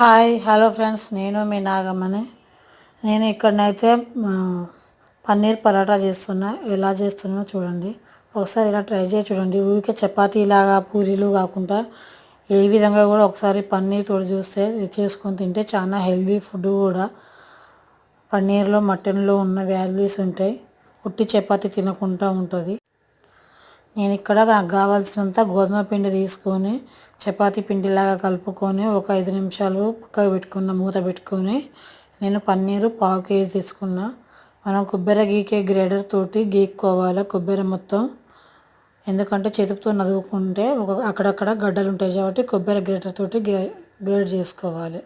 Hi hello friends నేను మీ నాగమ్మని. నేను ఇక్కడనైతే పన్నీర్ పరాటా చేస్తున్నా. ఎలా చేస్తున్నా చూడండి. ఒకసారి ఇలా ట్రై చేసి చూడండి. ఊరికే చపాతీలాగా పూరీలు కాకుండా ఏ విధంగా కూడా ఒకసారి పన్నీర్ తోడు చూస్తే చేసుకొని తింటే చాలా హెల్దీ ఫుడ్ కూడా. పన్నీర్లో మటన్లో ఉన్న వాల్యూస్ ఉంటాయి. ఉట్టి చపాతీ తినకుండా ఉంటుంది. నేను ఇక్కడ నాకు కావాల్సినంత గోధుమ పిండి తీసుకొని చపాతీ పిండిలాగా కలుపుకొని ఒక ఐదు నిమిషాలు పక్కకు పెట్టుకున్న మూత పెట్టుకొని నేను పన్నీరు పావు కేజీ తీసుకున్నా. మనం కొబ్బరి గీకే గ్రేడర్ తోటి గీక్కోవాలి కొబ్బరి మొత్తం? ఎందుకంటే చేతితో నదువుకుంటే ఒక అక్కడక్కడ గడ్డలు ఉంటాయి కాబట్టి కొబ్బరి గ్రేటర్ తోటి గ్రేడ్ చేసుకోవాలి.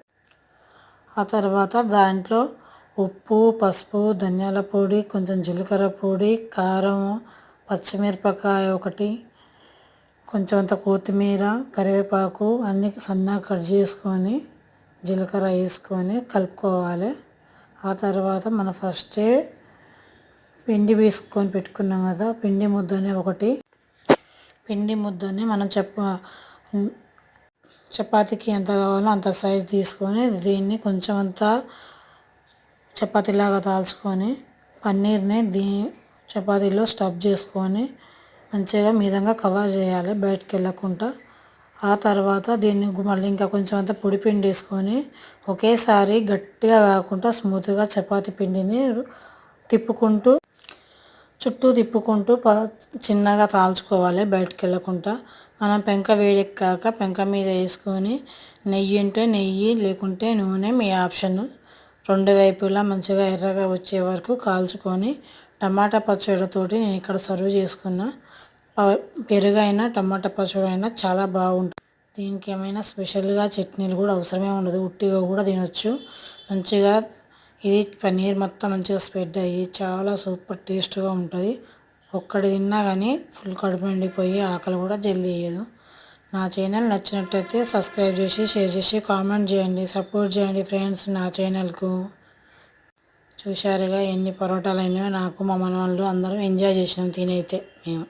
ఆ తర్వాత దాంట్లో ఉప్పు పసుపు ధనియాల పొడి కొంచెం జీలకర్ర పొడి కారం పచ్చిమిరపకాయ ఒకటి కొంచెం అంత కొత్తిమీర కరివేపాకు అన్నీ సన్నగా కట్ చేసుకొని జీలకర్ర వేసుకొని కలుపుకోవాలి. ఆ తర్వాత మనం ఫస్టే పిండి వేసుకొని పెట్టుకున్నాం కదా పిండి ముద్దని ఒకటి. పిండి ముద్దని మనం చెప్ప చపాతీకి ఎంత కావాలో అంత సైజ్ తీసుకొని దీన్ని కొంచెం అంతా చపాతీలాగా దాల్చుకొని పన్నీర్ని దీ చపాతీలో స్టఫ్ చేసుకొని మంచిగా మీదంగా కవర్ చేయాలి బయటకు వెళ్ళకుండా. ఆ తర్వాత దీన్ని మళ్ళీ ఇంకా కొంచెం అంత పొడి పిండి వేసుకొని ఒకేసారి గట్టిగా కాకుండా స్మూత్గా చపాతి పిండిని తిప్పుకుంటూ చుట్టూ తిప్పుకుంటూ ప చిన్నగా తాల్చుకోవాలి బయటకు వెళ్ళకుండా. మనం పెంక వేడెక్కాక పెంక మీద వేసుకొని నెయ్యి ఉంటే నెయ్యి లేకుంటే నూనె మీ ఆప్షన్. రెండు వైపులా మంచిగా ఎర్రగా వచ్చే వరకు కాల్చుకొని టమాటా పచ్చడితోటి నేను ఇక్కడ సర్వ్ చేసుకున్నా పెరుగు అయినా టమాటా పచ్చడి అయినా చాలా బాగుంటుంది. దీనికి ఏమైనా స్పెషల్గా చట్నీలు కూడా అవసరమే ఉండదు. ఉట్టిగా కూడా తినొచ్చు. మంచిగా ఇది పన్నీర్ మొత్తం మంచిగా స్ప్రెడ్ అయ్యి చాలా సూపర్ టేస్ట్గా ఉంటుంది. ఒక్కటి తిన్నా కానీ ఫుల్ కడుపు నిండిపోయి ఆకలి కూడా జల్దీ వేయదు. నా ఛానల్ నచ్చినట్టయితే సబ్స్క్రైబ్ చేసి షేర్ చేసి కామెంట్ చేయండి. సపోర్ట్ చేయండి ఫ్రెండ్స్ నా ఛానల్కు. చూశారుగా ఎన్ని పరోటాలు అయినాయో నాకు మా మనవాళ్ళు అందరం ఎంజాయ్ చేసినాం తినైతే మేము.